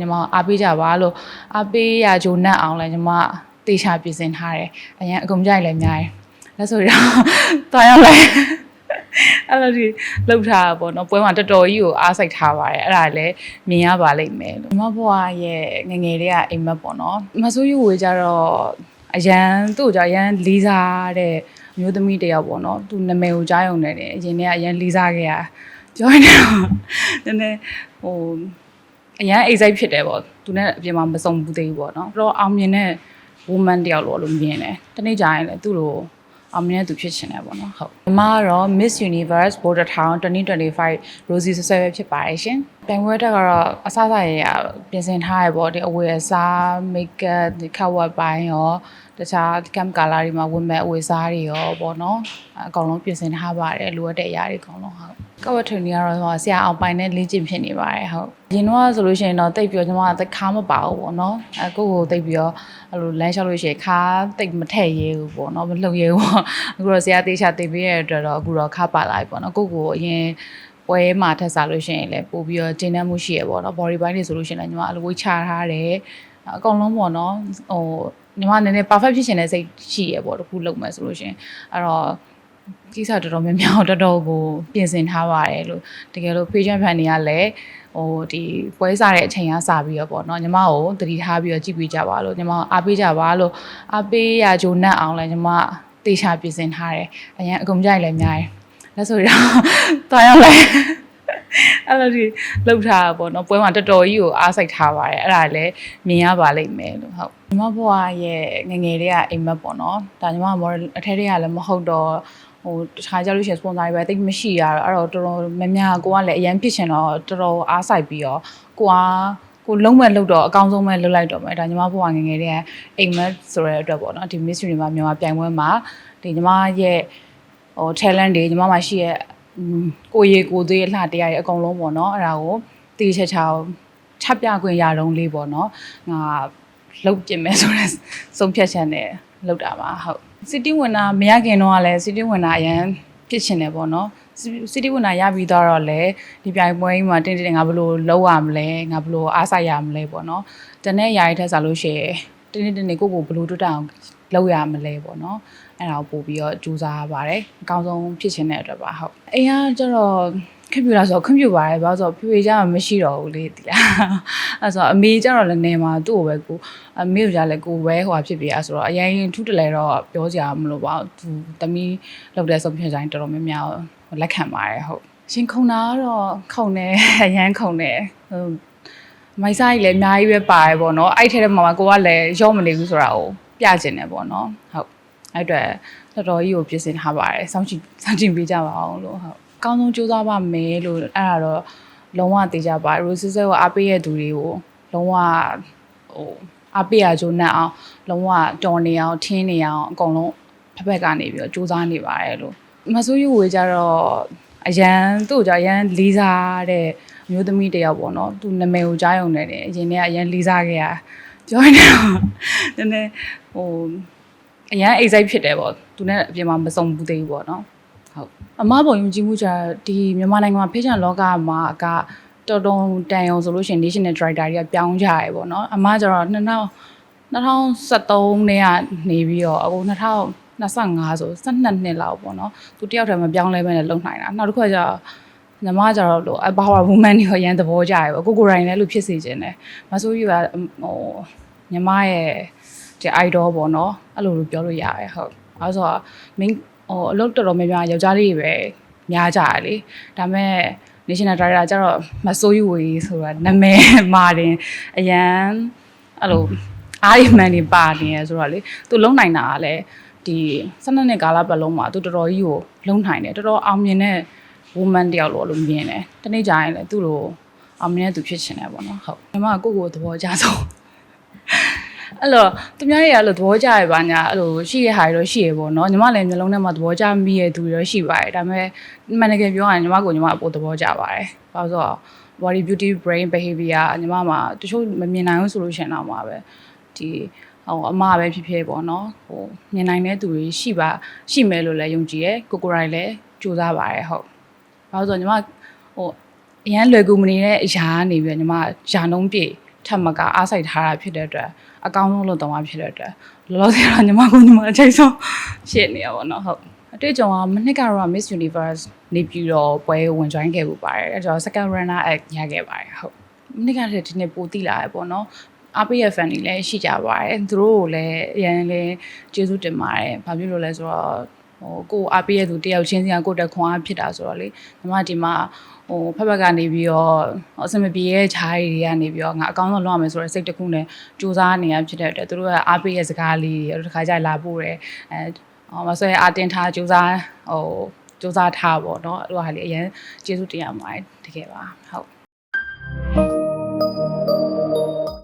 ညီမအားပေးကြပါလို့အားပေးရဂျိုနတ်အောင်လဲညီမတေချာပြင်ဆင်ထားတယ်အရင်အကုန်ကြိုက်လည်းများတယ်လက်ဆိုတော့တွားရောက်လိုက်အဲ့လိုဒီလောက်ထားတာပေါ့နော်ပွဲမှာတော်တော်ကြီးကိုအားစိတ်ထားပါတယ်အဲ့ဒါလည်းမြင်ရပါလိမ့်မယ်လို့ညီမဘွားရဲ့ငယ်ငယ်လေးကအိမ်မက်ပေါ့နော်မဆိုးယူဝေကြတော့အရန်သူ့ကိုကြအရန်လေးစားတဲ့အမျိုးသမီးတစ်ယောက်ပေါ့နော်သူနာမည်ကိုကြားရုံနဲ့တယ်အရင်ကအရန်လေးစားခဲ့ရပြောနေတော့နည်းနည်းဟို အရန် excite ဖြစ်တယ်ပေါ့သူနဲ့အပြင်မှာမစုံဘူးသေးဘူးပေါ့နော်တော့အောင်မြင်တဲ့ woman တယောက်လို့လို့မြင်တယ်တနေ့ကျရင်လည်းသူ့လိုအောင်မြင်တဲ့သူဖြစ်ချင်တယ်ပေါ့နော်ဟုတ်ဒီမှာကတော့ Miss Universe Border Town 2025 Rosie ဆွဆွဲပဲဖြစ်ပါတယ်ရှင်ပြိုင်ပွဲတက်ကတော့အစစရရပြင်ဆင်ထားရပေါ့ဒီအဝယ်အစား makeup ဒီ cover ပိုင်းရောတခြား cam color တွေမှာဝင်မဲ့အဝယ်စားတွေရောပေါ့နော်အကောင်လုံးပြင်ဆင်ထားပါတယ်လိုအပ်တဲ့အရာတွေအကောင်လုံးဟုတ် ကဝတ်ထုံတွေကတော့ဟိုဆရာအောင်ပိုင်နဲ့လေ့ကျင့်ဖြစ်နေပါတယ်ဟုတ်ရင်တော့ဆိုလို့ရှိရင်တော့တိတ်ပြီးတော့ကျွန်မကခါမပါဘူးပေါ့နော်အဲကိုကိုတိတ်ပြီးတော့အဲ့လိုလမ်းလျှောက်လို့ရှိရင်ခါတိတ်မထည့်ရဲဘူးပေါ့နော်မလှုပ်ရဲဘူးပေါ့အခုတော့ဆရာတေချာတိတ်ပြီးရတဲ့အတွက်တော့အခုတော့ခါပါလာပြီပေါ့နော်ကိုကိုအရင်ပွဲမှာထက်စားလို့ရှိရင်လည်းပို့ပြီးတော့ကျင်းနှံမှုရှိရပေါ့နော် body ပိုင်းတွေဆိုလို့ရှိရင်လည်းညီမအဲ့လိုဝေးချထားတယ်အကောင်လုံးပေါ့နော်ဟိုညီမနည်းနည်း perfect ဖြစ်ရှင်တဲ့စိတ်ရှိရပေါ့တခုလုံးမယ်ဆိုလို့ရှိရင်အဲ့တော့ ကိစ္စတော်တော်များများတော်တော်ကိုပြင်ဆင်ထားပါတယ်လို့တကယ်လို့ patient fan တွေကလည်းဟိုဒီပွဲစားတဲ့အချိန်ကစပြီးတော့ပေါ့နော်ညီမကိုတတိထားပြီးတော့ကြည့်ပေးကြပါလို့ညီမအားပေးကြပါလို့အားပေးရဂျိုနတ်အောင်လဲညီမတေချာပြင်ဆင်ထားတယ်အရင်အကုန်ကြိုက်လည်းများတယ်လက်ဆိုတော့တွားရောက်လိုက်အဲ့လိုဒီလောက်ထားတာပေါ့နော်ပွဲမှာတော်တော်ကြီးကိုအားစိတ်ထားပါတယ်အဲ့ဒါလည်းမြင်ရပါလိမ့်မယ်လို့ဟုတ်ညီမဘွားရဲ့ငယ်ငယ်လေးကအိမ်မက်ပေါ့နော်ဒါညီမ model အထက်တွေကလည်းမဟုတ်တော့ ဟိုတခါကြလို့ရှိရင် sponsor တွေပဲတိတ်မရှိရတော့အဲ့တော့တော်တော်များများကိုကလည်းအရင်ဖြစ်ချင်တော့တော်တော်အားစိုက်ပြီးတော့ကိုကကိုလုံးမဲ့လုပ်တော့အကောင်းဆုံးပဲလုပ်လိုက်တော့မယ်ဒါညီမဘွားငယ်ငယ်လေးကအိမ်မက်ဆိုတဲ့အတွက်ပေါ့နော်ဒီ Miss Universe မြန်မာပြိုင်ပွဲမှာဒီညီမရဲ့ဟို talent တွေညီမမှာရှိရဲ့อืมကိုရီကိုသွေးအလှတရားတွေအကုန်လုံးပေါ့နော်အဲ့ဒါကိုတီးချက်ချောင်းချပြခွင့်ရတော့လေးပေါ့နော်ငါလုတ်ပြင်မယ်ဆိုတော့ဆုံးဖြတ်ချက်နဲ့လုတ်တာပါဟုတ် စီတီဝင်တာမရခင်တော့ကလည်းစီတီဝင်တာအရန်ဖြစ်ချင်တယ်ပေါ့နော်စီတီဝင်တာရပြီးတော့တော့လေဒီပြိုင်ပွဲကြီးမှာတင်းတင်းငါဘယ်လိုလုပ်ရမလဲငါဘယ်လိုအားစိုက်ရမလဲပေါ့နော်တနေ့ຢာရီထက်စားလို့ရှိရင်တင်းတင်းတင်းကိုကိုဘယ်လိုတွတ်တအောင်လုပ်ရမလဲပေါ့နော်အဲ့ဒါကိုပို့ပြီးတော့ကြိုးစားရပါတယ်အကောင်းဆုံးဖြစ်ချင်တဲ့အတွက်ပါဟုတ်အိမ်ကကျတော့ ခွင့်ပြုလာဆိုခွင့်ပြုပါတယ်ဘာလို့ဆိုတော့ဖြေကြမှာမရှိတော့ဘူးလေဒီလားအဲ့ဆိုအမေကျတော့လည်းနေမှာသူ့ကိုပဲကိုအမေကလည်းကိုပဲဟိုဖြစ်ပြရဆိုတော့အရင်ထူးတလဲတော့ပြောကြမလို့ပါသူတမီးလောက်တဲ့ဆုံးဖြတ်တိုင်းတော်တော်များများလက်ခံပါတယ်ဟုတ်ရှင်ခုံတာကတော့ခုံတယ်အရန်ခုံတယ်ဟိုမိုက်စားကြီးလည်းအများကြီးပဲပါတယ်ပေါ့နော်အဲ့ထဲမှာကိုကလည်းရော့မနေဘူးဆိုတာကိုပြကျင်တယ်ပေါ့နော်ဟုတ်အဲ့အတွက်တော်တော်ကြီးကိုပြင်ဆင်ထားပါတယ်စောင့်ကြည့်စောင့်ကြည့်ပေးကြပါအောင်လို့ဟုတ် အကောင်းဆုံးကြိုးစားပါမယ်လို့အဲ့ဒါတော့လုံးဝသိကြပါရိုစစ်ဆဲကိုအားပေးရတဲ့သူတွေကိုလုံးဝဟိုအားပေးရကြိုးနှံ့အောင်လုံးဝတော်နေအောင်ထင်းနေအောင်အကုန်လုံးဖက်ဖက်ကနေပြီးတော့ကြိုးစားနေပါတယ်လို့မဆိုးယူဝေကြတော့အရန်သူ့ကိုကြအရန်လေးစားတဲ့အမျိုးသမီးတစ်ယောက်ပေါ့နော်သူနာမည်ကိုကြားရုံနဲ့တယ်အရင်ကအရန်လေးစားခဲ့ရပြောနေတော့နည်းနည်းဟိုအရန် excite ဖြစ်တယ်ပေါ့သူနဲ့အပြင်မှာမစုံဘူးသေးဘူးပေါ့နော် ဟုတ်အမပုံယုံကြည်မှုကြဒီမြန်မာနိုင်ငံမှာဖေးချန်လောကမှာကတော်တော်တန်ရုံဆိုလို့ရှိရင် national director တွေကပြောင်းကြရယ်ပေါ့နော်အမကျတော့2000 2013နဲ့ကနေပြီးတော့အခု2025ဆို12နှစ်လောက်ပေါ့နော်သူတယောက်တည်းမပြောင်းလဲပဲနဲ့လုံနိုင်တာနောက်တစ်ခါကျတော့ညီမကျတော့လို့ power woman တွေရောရန်သဘောကြရယ်ပေါ့ကိုကိုရိုင်းလည်းလို့ဖြစ်စေခြင်းတယ်မဆိုးယူကဟိုညီမရဲ့ဒီ idol ပေါ့နော်အဲ့လိုလိုပြောလို့ရတယ်ဟုတ်အဲဆိုတော့ main ဟိုအလုပ်တော်တော်များများယောက်ျားလေးတွေပဲများကြတယ်လေဒါပေမဲ့ national director ကျတော့မဆိုးယူဝေးဆိုတာနာမည်မာတင်အရန်အဲ့လိုအားရမှန်နေပါနေရဆိုတော့လေသူလုံနိုင်တာကလည်းဒီ12နှစ်ကာလပတ်လုံးမှာသူတော်တော်ကြီးကိုလုံနိုင်တယ်တော်တော်အောင်မြင်တဲ့ woman တယောက်လို့လို့မြင်တယ်တနေ့ကျရင်လည်းသူ့လိုအောင်မြင်တဲ့သူဖြစ်ချင်တယ်ပေါ့နော်ဟုတ်ညီမကကိုယ့်ကိုယ်သဘောကျဆုံး အဲ့လိုသူများတွေကအဲ့လိုသဘောကျရပါညာအဲ့လိုရှိရဟာတွေတော့ရှိရပေါ့နော်ညီမလည်းမျိုးလုံးထဲမှာသဘောကျမိရသူတွေတော့ရှိပါတယ်ဒါပေမဲ့မှန်တကယ်ပြောရရင်ညီမကိုညီမအပေါ်သဘောကျပါတယ်ဘာလို့ဆိုတော့ body beauty brain behavior ညီမမှာတချို့မမြင်နိုင်ဘူးဆိုလို့ရှိရင်တော့မှာပဲဒီဟိုအမပဲဖြစ်ဖြစ်ပေါ့နော်ဟိုမြင်နိုင်တဲ့သူတွေရှိပါရှိမယ်လို့လည်းယုံကြည်ရဲကိုကိုရိုင်းလည်းကြိုးစားပါတယ်ဟုတ်ဘာလို့ဆိုတော့ညီမဟိုအရန်လွယ်ကူမနေတဲ့အရာကနေပြီးတော့ညီမယာနှုံးပြေ ထထပ်မကအားစိုက်ထားတာဖြစ်တဲ့အတွက်အကောင်းဆုံးလို့တောင်းတာဖြစ်တဲ့အတွက်လောလောဆယ်တော့ညီမကိုညီမအချိန်ဆုံးဖြစ်နေရပါတော့ဟုတ်အတွေ့အကြုံကမနှစ်ကတော့ Miss Universe နေပြည်တော်ပွဲကိုဝင် join ခဲ့ပူပါတယ်အဲဒါတော့ second runner up ရခဲ့ပါတယ်ဟုတ်မနှစ်ကတည်းကဒီနေ့ပိုတိလာရပေါ့နော်အပိရ fan တွေလည်းရှိကြပါတယ်သူတို့ကိုလည်းအရင်လည်းကျေးဇူးတင်ပါတယ်ဘာဖြစ်လို့လဲဆိုတော့ ဟိုကိုအားပေးရသူတယောက်ချင်းစီကကိုတက်ခွန်အားဖြစ်တာဆိုတော့လေညီမဒီမှာဟိုဖက်ဖက်ကနေပြီးတော့အစမပြေရဲ့ခြားရီတွေကနေပြီးတော့ငါအကောင်းဆုံးလုပ်ရမယ်ဆိုတော့စိတ်တစ်ခုနဲ့စူးစမ်းနေရဖြစ်တဲ့အတွက်သူတို့ကအားပေးရဲ့စကားလေးတွေတစ်ခါကြလာပို့တယ်အဲဟောမဆွဲအာတင်ထားစူးစမ်းဟိုစူးစမ်းထားပေါ့နော်အဲ့လိုဟာလေးအရင်ကျေးဇူးတင်ရပါတယ်တကယ်ပါဟုတ်